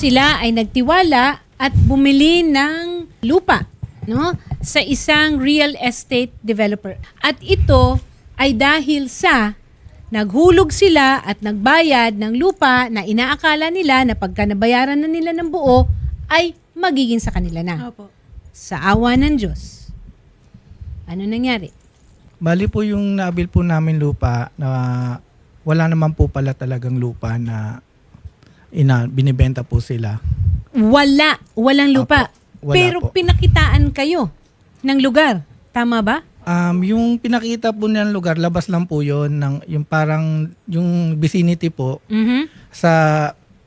sila ay nagtiwala at bumili ng lupa no sa isang real estate developer. At ito ay dahil sa naghulog sila at nagbayad ng lupa na inaakala nila na pagka nabayaran na nila ng buo ay magiging sa kanila na. Opo. Sa awa ng Diyos. Ano nangyari? Bali po yung naabil po namin lupa na wala naman po pala talagang lupa na ina, binibenta po sila. Wala. Walang lupa. Opo, wala Pero po. pinakitaan kayo ng lugar. Tama ba? Um, yung pinakita po ng lugar, labas lang po yon ng yung parang yung vicinity po Mhm. sa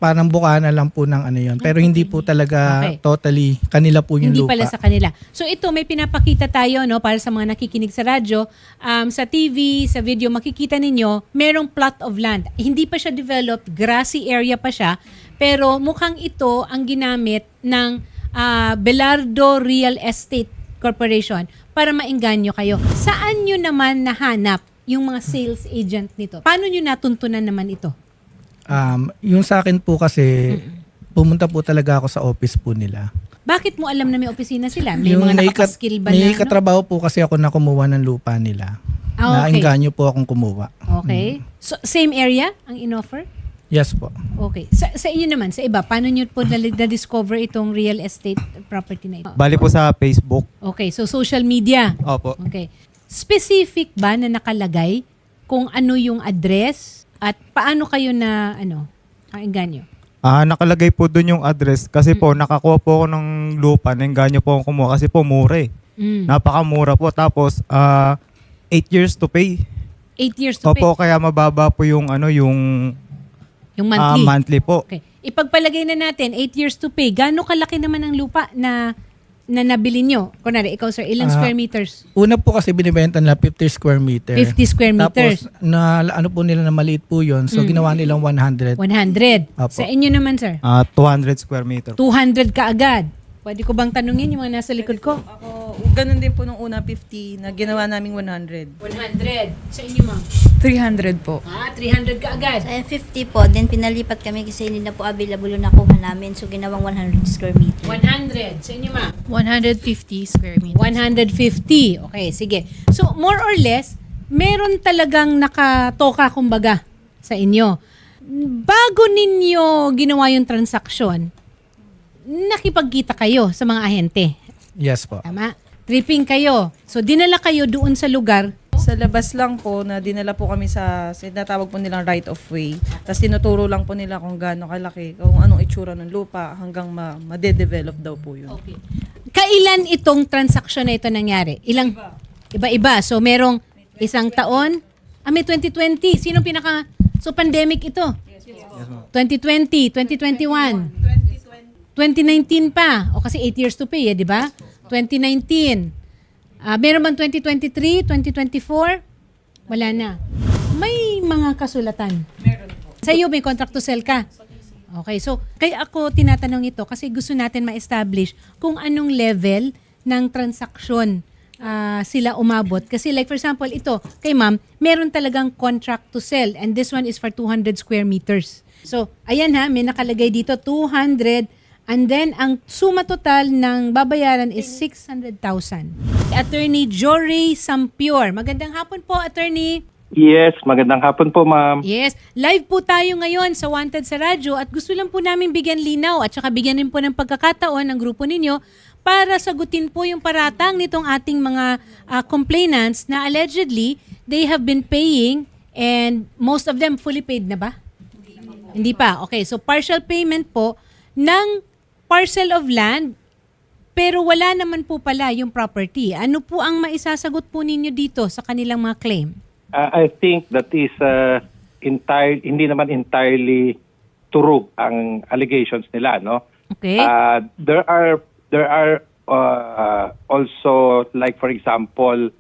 parang bukana lang po ng ano yon. Pero hindi po talaga Okay. totally kanila po yung Hindi lupa. pala sa kanila. So ito may pinapakita tayo no para sa mga nakikinig sa radyo, um, sa TV, sa video makikita ninyo, merong plot of land. Hindi pa siya developed, grassy area pa siya, pero mukhang ito ang ginamit ng ah, Belardo Real Estate Corporation para maengganyo kayo. Saan nyo naman nahanap yung mga sales agent nito? Paano nyo natuntunan naman ito? Um, yung sa akin po kasi pumunta po talaga ako sa office po nila. Bakit mo alam na may opisina sila? May mga nakapaskill ba may na? ano? katrabaho po kasi ako na kumuha ng lupa nila. Ah, okay. Naengganyo po akong kumuha. Okay. So, same area ang in-offer? Yes po. Okay. Sa, sa inyo naman, sa iba, paano nyo po na- na-discover itong real estate property na ito? Bali po sa Facebook. Okay, so social media. Opo. Okay. Specific ba na nakalagay kung ano yung address at paano kayo na, ano, ang inganyo? Ah, nakalagay po doon yung address kasi po nakakuha po ako ng lupa, nengganyo po ako kumuha kasi po mura eh. Mm. Napakamura po tapos ah 8 years to pay. Eight years to Opo, pay. kaya mababa po yung ano yung Yung ah, monthly. monthly po. Okay. Ipagpalagay na natin, eight years to pay. Gaano kalaki naman ang lupa na na nabili nyo? Kunwari, ikaw sir, ilang Ah, square meters? Una po kasi binibenta nila 50 square meter. 50 square meters. Tapos na ano po nila na maliit po 'yon. So Mm. ginawa nilang 100. 100. Opo. Sa inyo naman, sir? Ah 200 square meter. 200 ka agad. Pwede ko bang tanungin yung mga nasa likod ko? Ako, ganun din po nung una 50 na ginawa naming 100. 100. Sa inyo, ma'am? 300 po. Ah, 300 ka agad. Ay, 50 po. Then pinalipat kami kasi hindi na po available yung nakuha namin. So ginawang 100 square meter. 100. Sa inyo, ma'am? 150 square meters. 150. Okay, sige. So, more or less, meron talagang nakatoka, kumbaga, sa inyo. Bago ninyo ginawa yung transaksyon, nakipagkita kayo sa mga ahente. Yes po. Tama? Tripping kayo. So, dinala kayo doon sa lugar. Sa labas lang po na dinala po kami sa sinatawag po nilang right of way. Tapos tinuturo lang po nila kung gaano kalaki, kung anong itsura ng lupa hanggang ma- ma-develop daw po yun. Okay. Kailan itong transaksyon na ito nangyari? Ilang? Iba-iba. So, merong isang taon. Ah, may 2020. Sino pinaka... So, pandemic ito? 2020, 2021. 2019 pa. O kasi 8 years to pay, eh, di ba? 2019. Ah, meron bang 2023, 2024? Wala na. May mga kasulatan. Meron po. Sa iyo, may contract to sell ka. Okay, so kaya ako tinatanong ito kasi gusto natin ma-establish kung anong level ng transaksyon ah, sila umabot. Kasi like for example, ito, kay ma'am, meron talagang contract to sell and this one is for 200 square meters. So, ayan ha, may nakalagay dito 200 and then ang suma total ng babayaran is 600,000. Attorney Jory Sampior. Magandang hapon po, attorney. Yes, magandang hapon po, ma'am. Yes, live po tayo ngayon sa Wanted sa Radyo at gusto lang po namin bigyan linaw at saka bigyan din po ng pagkakataon ng grupo ninyo para sagutin po yung paratang nitong ating mga ah, complainants na allegedly they have been paying and most of them fully paid na ba? Hindi pa. Okay, so partial payment po ng parcel of land pero wala naman po pala yung property. Ano po ang maisasagot po ninyo dito sa kanilang mga claim? Uh, I think that is uh, entire hindi naman entirely true ang allegations nila, no? Okay? Uh, there are there are uh, also like for example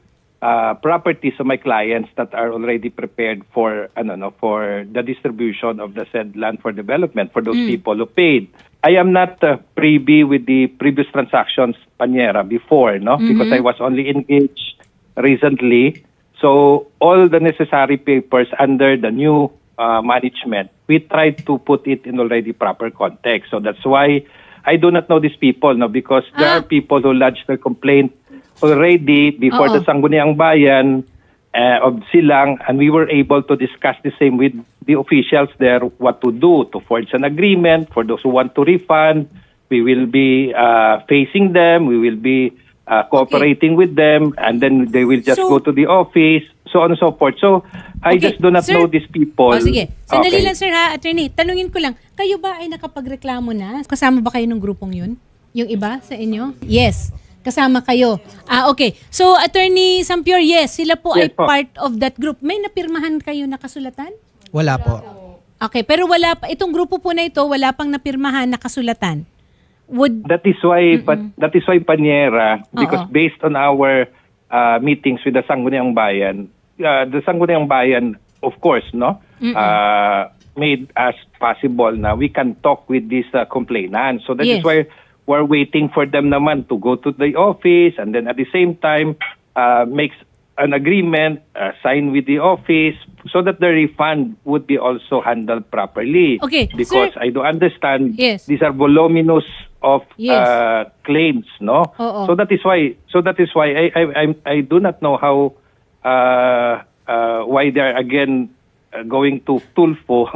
uh, properties of my clients that are already prepared for ano no for the distribution of the said land for development for those people who paid. I am not uh, privy with the previous transactions Panyera before no because I was only engaged recently. So all the necessary papers under the new uh, management, we try to put it in already proper context. So that's why I do not know these people, no, because there Ah. are people who lodged their complaint already before Oo. the Sangguniang Bayan uh, of Silang, and we were able to discuss the same with the officials there what to do to forge an agreement for those who want to refund. We will be uh, facing them. We will be uh, cooperating with them, and then they will just So- go to the office, so on and so forth. So I Okay, just do not sir. know these people. O sige, sandali Okay. lang sir ha, attorney. Tanungin ko lang, kayo ba ay nakapagreklamo na? Kasama ba kayo ng grupong yun? Yung iba sa inyo? Yes. Kasama kayo. Ah, okay. So, Attorney Sampior, yes, sila po ay Yes po. part of that group. May napirmahan kayo na kasulatan? Wala po. Okay, pero wala pa, itong grupo po na ito, wala pang napirmahan na kasulatan. Would, That is why but that is why Panyera because Oo. based on our uh, meetings with the Sangguniang Bayan, uh, the Sangguniang Bayan of course, no, uh, made us possible na we can talk with these uh, complainants. So that Yes. is why we're waiting for them naman to go to the office and then at the same time uh, makes an agreement, uh, sign with the office so that the refund would be also handled properly. Okay, Because sir- I do understand Yes. these are voluminous of Yes. uh, claims, no? Oo. So that is why so that is why I I I'm, I do not know how uh, uh, why they are again uh, going to Tulfo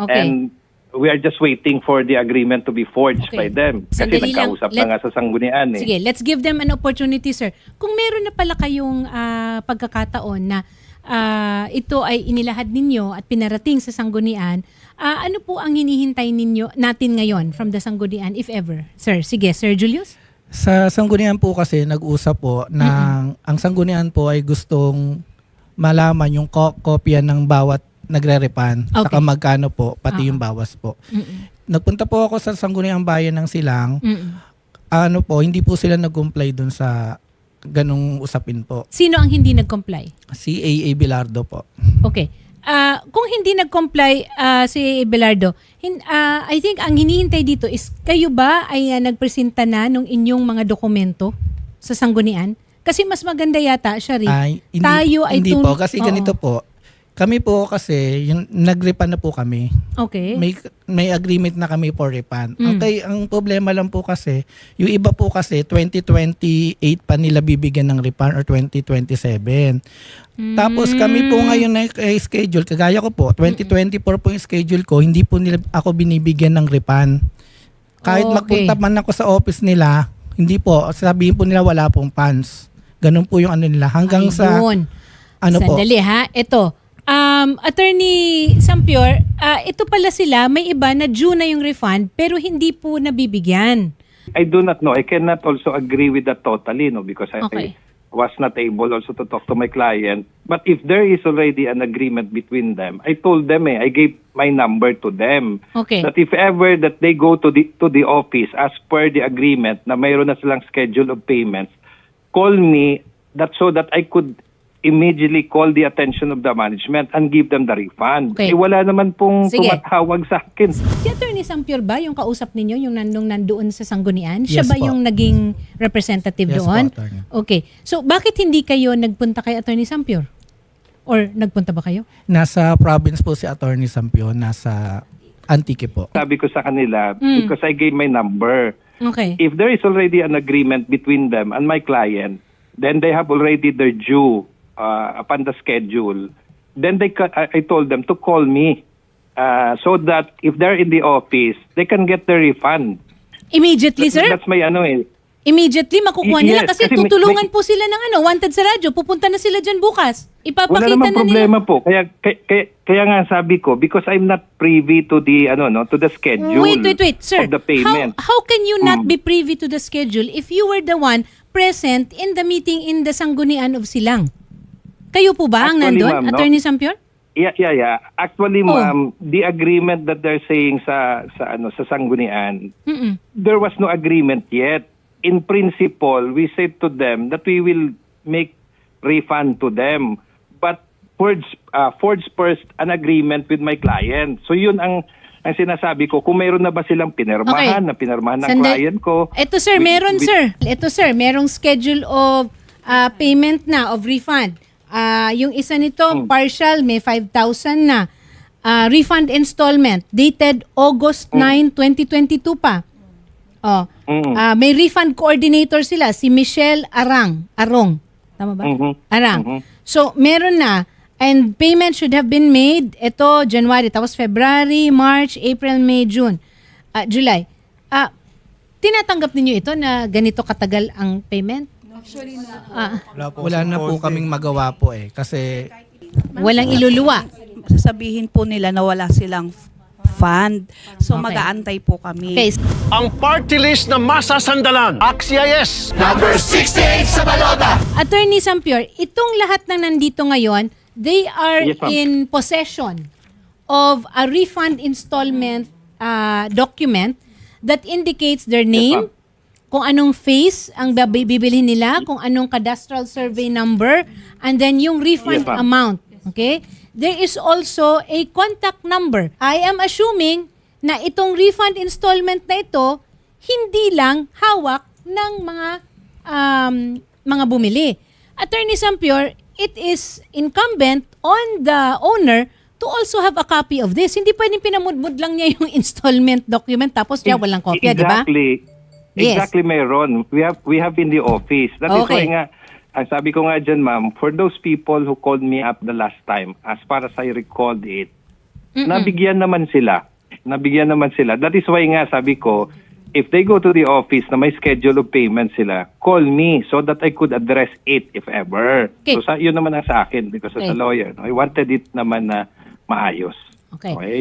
Okay. and we are just waiting for the agreement to be forged Okay. by them. Kasi Sandali lang. nagkausap Let- na nga sa sanggunian eh. Sige, let's give them an opportunity, sir. Kung meron na pala kayong ah, pagkakataon na ah, ito ay inilahad ninyo at pinarating sa sanggunian, ah, ano po ang hinihintay ninyo natin ngayon from the sanggunian, if ever? Sir, sige, Sir Julius? Sa sanggunian po kasi nag-usap po ng ang sanggunian po ay gustong malaman yung ko- kopya ng bawat nagre-repan Okay. saka magkano po pati Oo. yung bawas po. Mm-mm. Nagpunta po ako sa sangguniang bayan ng Silang. Mm-mm. Ano po, hindi po sila nag-comply dun sa ganung usapin po. Sino ang hindi nag-comply? Si AA Bilardo po. Okay. Ah, kung hindi nag-comply ah, si Belardo, hin, ah, I think ang hinihintay dito is kayo ba ay ah, nagpresenta na ng inyong mga dokumento sa sanggunian? Kasi mas maganda yata, Shari, Ay, hindi, tayo ay hindi tun- po kasi Oo. ganito po. Kami po kasi yung nag-refund na po kami. Okay. May may agreement na kami for refund. Mm. Ang kay ang problema lang po kasi, yung iba po kasi 2028 pa nila bibigyan ng refund or 2027. Tapos kami po ngayon na eh, schedule, kagaya ko po, 2024 po yung schedule ko, hindi po nila ako binibigyan ng refund. Kahit Okay. magpunta man ako sa office nila, hindi po, sabihin po nila wala pong funds. Ganun po yung ano nila. Hanggang sa, Ayun. ano po, Sandali ha. Ito. Um, Attorney Sampior, ah, ito pala sila, may iba na due na yung refund pero hindi po nabibigyan. I do not know. I cannot also agree with that totally, no, because I, Okay. I was not able also to talk to my client. But if there is already an agreement between them, I told them, eh, I gave my number to them. Okay. That if ever that they go to the to the office as per the agreement na mayroon na silang schedule of payments, call me that so that I could immediately call the attention of the management and give them the refund. Okay. Eh, wala naman pong Sige. tumatawag sa akin. Si Attorney Sampior ba yung kausap ninyo, yung nandong nandoon sa Sanggunian? Siya Yes ba po. yung naging representative Yes po, doon? Attorney. okay. So, bakit hindi kayo nagpunta kay Attorney Sampior? Or nagpunta ba kayo? nasa province po si Attorney Sampion, nasa Antique po. Sabi ko sa kanila, Mm. because I gave my number, Okay. if there is already an agreement between them and my client, then they have already their due uh, upon the schedule. Then they, ca- I, told them to call me uh, so that if they're in the office, they can get their refund. Immediately, sir? That's my ano eh. Immediately makukuha nila yes, kasi, kasi tutulungan may- po sila ng ano, wanted sa radyo. Pupunta na sila dyan bukas. Wala Ipapakita namang na problema nila. po. Kaya, kaya, kaya, nga sabi ko, because I'm not privy to the, ano, no, to the schedule Wait, wait, wait, sir. of the How, payment. how can you not Mm. be privy to the schedule if you were the one present in the meeting in the Sanggunian of Silang? Kayo po ba ang Actually, nandun, ma'am, no? Attorney Sampior? Yeah, yeah, yeah. Actually, Oh. ma'am, the agreement that they're saying sa sa ano sa Sanggunian, Mm-mm. there was no agreement yet. In principle, we said to them that we will make refund to them. But forge uh, forge first an agreement with my client. So yun ang ang sinasabi ko, kung mayroon na ba silang pinirmahan, Okay. na pinirmahan ng Sandali. client ko. Ito sir, with- meron with- sir. Ito sir, merong schedule of ah, payment na, of refund. Ah, yung isa nito, Hmm. partial, may 5,000 na. ah, refund installment dated August 9, 2022 pa. Oh. Mm. Ah, may refund coordinator sila, si Michelle Arang. Arong. Tama ba? Mhm. Arang. Mhm. So, meron na. And payment should have been made ito January, tapos February, March, April, May, June, ah, July. Ah, tinatanggap ninyo ito na ganito katagal ang payment? Ah, Wala po. Wala na po kaming magawa po eh. Kasi walang iluluwa. sasabihin po nila na wala silang fund. So Okay. mag-aantay po kami. Okay, ang party list na masasandalan. Axia yes! Attorney Sampior, itong lahat ng nandito ngayon, they are Yes, ma'am. in possession of a refund installment uh, document that indicates their name. Kung anong face ang bibilhin nila, kung anong cadastral survey number, and then yung refund Yes, amount. Okay? There is also a contact number. I am assuming na itong refund installment na ito, hindi lang hawak ng mga um, mga bumili. Attorney Sampior, it is incumbent on the owner to also have a copy of this. Hindi pwedeng pinamudmud lang niya yung installment document tapos siya walang kopya, di ba? Exactly. Yes. Exactly, Mayroon. We have we have in the office. That is Okay. why nga, ang sabi ko nga dyan, ma'am, for those people who called me up the last time, as far as I recalled it, nabigyan naman sila. Nabigyan naman sila. That is why nga sabi ko, if they go to the office na may schedule of payment sila, call me so that I could address it if ever. Okay. So sa, yun naman ang sa akin because as Okay. a lawyer, no, I wanted it naman na maayos. Okay. okay?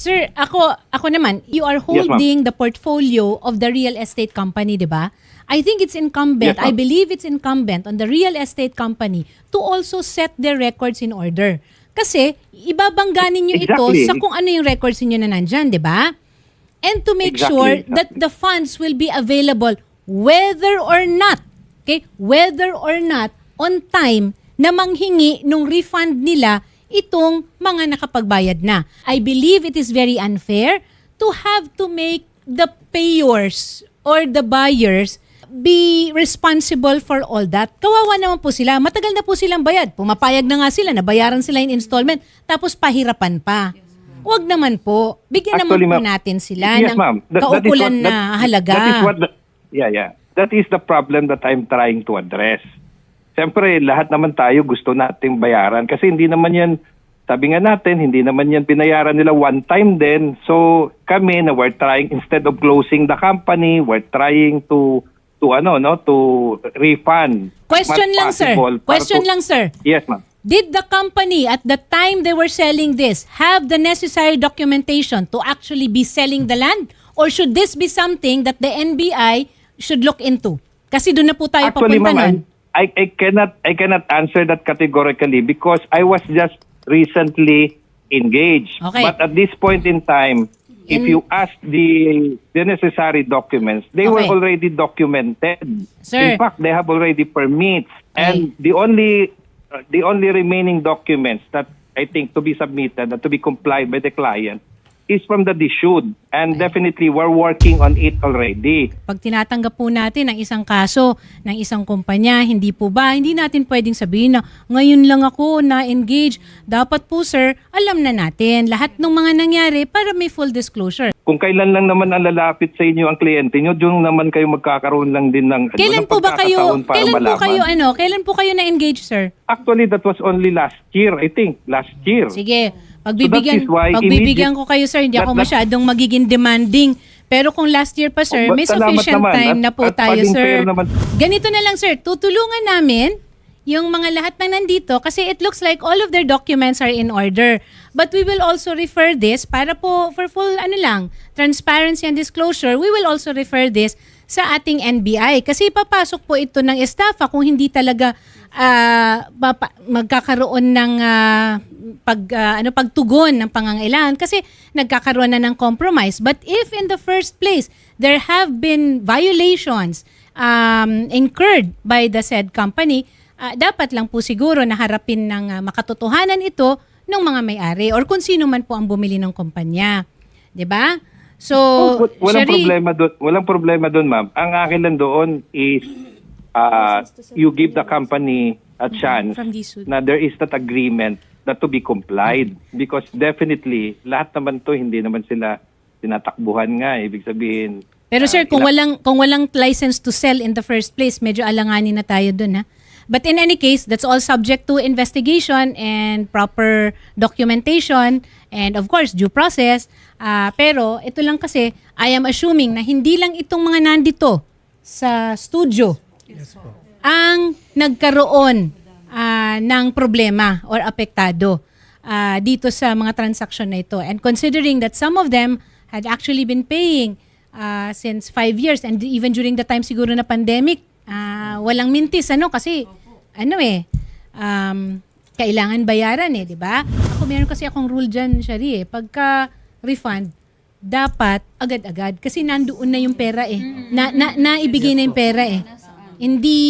Sir, ako ako naman, you are Yes, holding the portfolio of the real estate company, 'di ba? I think it's incumbent, Yes. I believe it's incumbent on the real estate company to also set their records in order. Kasi ibabangganin niyo ito Exactly. sa kung ano yung records niyo na nandyan, 'di ba? And to make Exactly, sure that exactly. the funds will be available whether or not, okay? Whether or not on time na manghingi nung refund nila itong mga nakapagbayad na. I believe it is very unfair to have to make the payers or the buyers be responsible for all that. Kawawa naman po sila. Matagal na po silang bayad. Pumapayag na nga sila, nabayaran sila in installment, tapos pahirapan pa. Huwag naman po. Bigyan Actually, naman po natin sila Yes, ng ma'am. That- that kaukulan what- na that- halaga. That is what the, yeah, yeah. That is the problem that I'm trying to address. Siyempre, lahat naman tayo gusto nating bayaran kasi hindi naman yan, sabi nga natin, hindi naman yan binayaran nila one time din. So, kami na we're trying, instead of closing the company, we're trying to, to ano, no, to refund. Question lang, sir. Question to- lang, sir. Yes, ma'am. Did the company at the time they were selling this have the necessary documentation to actually be selling the land? Or should this be something that the NBI should look into? Kasi doon na po tayo Actually, papunta nun. I, I cannot I cannot answer that categorically because I was just recently engaged. Okay. But at this point in time, if you ask the the necessary documents, they were Okay. already documented. Sir. In fact, they have already permits, and the only uh, the only remaining documents that I think to be submitted and to be complied by the client is from the DSUD. And definitely, we're working on it already. Pag tinatanggap po natin ang isang kaso ng isang kumpanya, hindi po ba, hindi natin pwedeng sabihin na ngayon lang ako na-engage. Dapat po sir, alam na natin lahat ng mga nangyari para may full disclosure. Kung kailan lang naman ang lalapit sa inyo ang kliyente nyo, doon naman kayo magkakaroon lang din ng ano, Kailan ng po ba kayo, pagkakataon para kailan po malaman. kayo ano, kailan po kayo na-engage sir? Actually, that was only last year, I think. Last year. Sige. Pagbibigyan, So pagbibigyan ko kayo, sir. Hindi that- ako masyadong magiging demanding. Pero kung last year pa, sir, Oh, may sufficient naman. time At- na po at tayo, sir. Ganito na lang, sir. Tutulungan namin yung mga lahat na nandito kasi it looks like all of their documents are in order. But we will also refer this para po for full ano lang, transparency and disclosure, we will also refer this sa ating NBI kasi papasok po ito ng estafa kung hindi talaga papa- magkakaroon ng ah, pag ah, ano pagtugon ng pangangailangan kasi nagkakaroon na ng compromise. But if in the first place there have been violations um, incurred by the said company, ah, dapat lang po siguro na harapin ng ah, makatotohanan ito ng mga may-ari or kung sino man po ang bumili ng kumpanya. 'Di ba? So, Oh, wa- walang Shari- problema doon. Walang problema doon, ma'am. Ang akin lang doon is uh, you give the company a chance From this would- na there is that agreement na to be complied. Because definitely lahat naman to hindi naman sila tinatakbuhan nga ibig sabihin Pero sir, ah, kung walang kung walang license to sell in the first place, medyo alanganin na tayo dun ha. But in any case, that's all subject to investigation and proper documentation and of course due process. Ah, pero ito lang kasi, I am assuming na hindi lang itong mga nandito sa studio ang nagkaroon ah, ng problema or apektado ah, dito sa mga transaction na ito. And considering that some of them had actually been paying ah, since five years and even during the time siguro na pandemic, ah, walang mintis ano kasi ano eh, um, kailangan bayaran eh, di ba? Ako meron kasi akong rule dyan, Shari eh. Pagka refund, dapat agad-agad kasi nandoon na yung pera eh. Na, na, naibigay na yung pera eh. Hindi,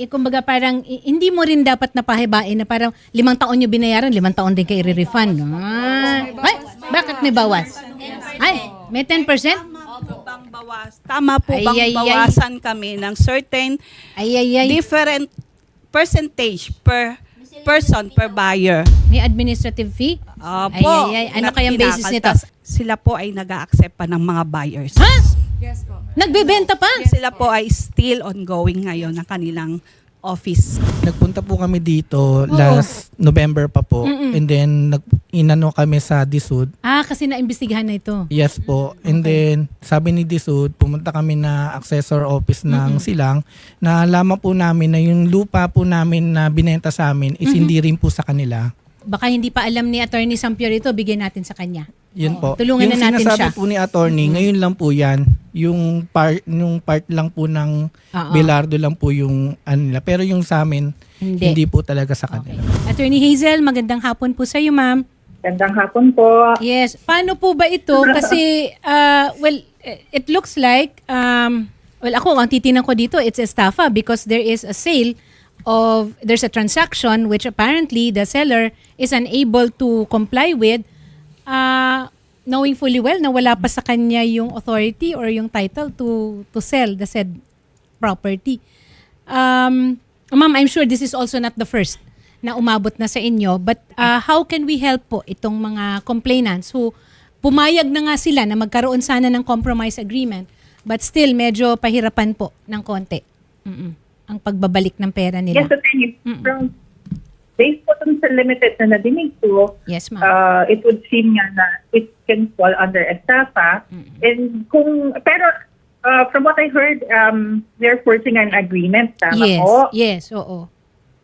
eh, kumbaga parang, eh, hindi mo rin dapat napahibain na parang limang taon nyo binayaran, limang taon din kayo i-refund. Ah. Ay, bakit may bawas? Ay, may 10%? Tama po bang bawas? Tama po Ay, bang ay, ay. bawasan kami ng certain Ay, ay, ay. different percentage per person per buyer? May administrative fee? Opo. Ay, ay, ay. Ano kayang basis nito? Sila po ay nag accept pa ng mga buyers. Ha? Nagbebenta pa? Sila po ay still ongoing ngayon ng kanilang office. Nagpunta po kami dito last November pa po. And then nag inano kami sa Disud. Ah, kasi naimbestigahan na ito. Yes po. And then sabi ni Disud, pumunta kami na accessor office ng Silang na alaman po namin na yung lupa po namin na binenta sa amin is hindi rin po sa kanila. Baka hindi pa alam ni Attorney Sampior ito, bigyan natin sa kanya. Yun po. Tulungan yung na natin sinasabi siya. po ni attorney, ngayon lang po yan. Yung part, yung part lang po ng Oo. Belardo lang po yung ano nila. Pero yung sa amin, Hindi. hindi, po talaga sa kanila. Attorney Hazel, magandang hapon po sa iyo, ma'am. Gandang hapon po. Yes. Paano po ba ito? Kasi, uh, well, it looks like, um, well, ako, ang titinan ko dito, it's estafa because there is a sale of, there's a transaction which apparently the seller is unable to comply with, uh, knowing fully well na wala pa sa kanya yung authority or yung title to to sell the said property. Um, Ma'am, I'm sure this is also not the first na umabot na sa inyo. But uh, how can we help po itong mga complainants who pumayag na nga sila na magkaroon sana ng compromise agreement but still medyo pahirapan po ng konti Mm-mm. Ang pagbabalik ng pera nila. Yes, attorney. From based po sa limited na nadinig ko, Yes, ma'am. uh, it would seem nga na it can fall under estafa. And kung, pero uh, from what I heard, um, they're forcing an agreement. Tama yes, po? yes, oo.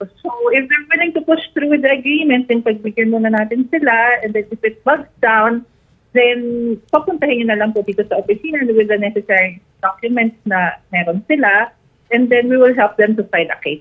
So if they're willing to push through with the agreement, then pagbigyan muna natin sila. And then if it bugs down, then papuntahin nyo na lang po dito sa opisina with the necessary documents na meron sila. And then we will help them to file a case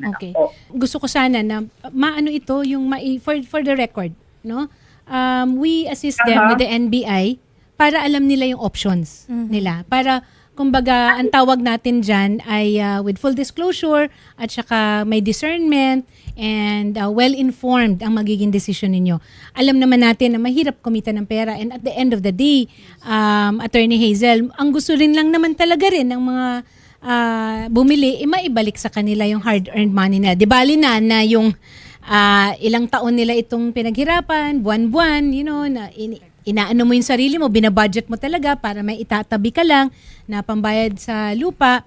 lang Okay. po. Gusto ko sana na maano ito yung mai, for for the record, no? Um, we assist them Aha. with the NBI para alam nila yung options nila. Para kumbaga ang tawag natin diyan ay uh, with full disclosure at saka may discernment and uh, well-informed ang magiging decision ninyo. Alam naman natin na mahirap kumita ng pera and at the end of the day, um, Attorney Hazel, ang gusto rin lang naman talaga rin ng mga ah, bumili, eh, maibalik sa kanila yung hard-earned money nila. Di bali na na yung ah, ilang taon nila itong pinaghirapan, buwan-buwan, you know, na ini- inaano mo yung sarili mo, binabudget mo talaga para may itatabi ka lang na pambayad sa lupa.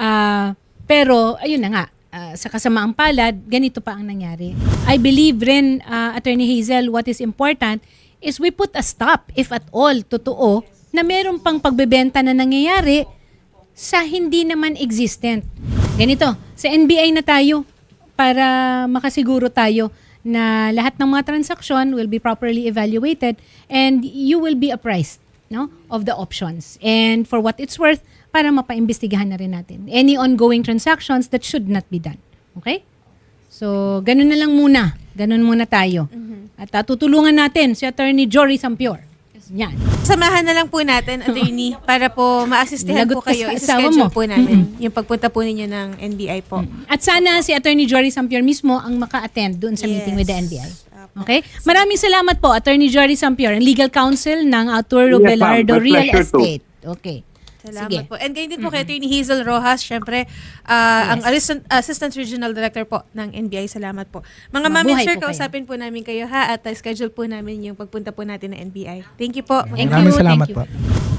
Ah, pero, ayun na nga, ah, sa kasamaang palad, ganito pa ang nangyari. I believe rin, ah, Attorney Hazel, what is important is we put a stop, if at all, totoo, na meron pang pagbebenta na nangyayari sa hindi naman existent. Ganito, sa NBI na tayo para makasiguro tayo na lahat ng mga transaksyon will be properly evaluated and you will be apprised no of the options. And for what it's worth, para mapaimbestigahan na rin natin any ongoing transactions that should not be done. Okay? So, ganun na lang muna. Ganun muna tayo. At uh, tutulungan natin si Attorney Jory Sampior. Yan. Samahan na lang po natin, attorney, para po ma-assistihan Lagot po ka kayo. sa asawa Isa-schedule mo. po namin yung pagpunta po ninyo ng NBI po. At sana si Attorney Jory Sampior mismo ang maka-attend doon sa meeting with the NBI. Okay? Maraming salamat po, Attorney Jory Sampior, ang legal counsel ng Arturo Yes, ma'am. Belardo My Real pleasure to. Estate. Okay. Salamat Sige. po. And ganyan din po kay Attorney Hazel Rojas, syempre, ah, ang Assistant, Assistant Regional Director po ng NBI. Salamat po. Mga Mabuhay sir, po kayo. kausapin po namin kayo ha at ah, schedule po namin yung pagpunta po natin ng NBI. Thank you po. Thank Maraming you, salamat thank you. po.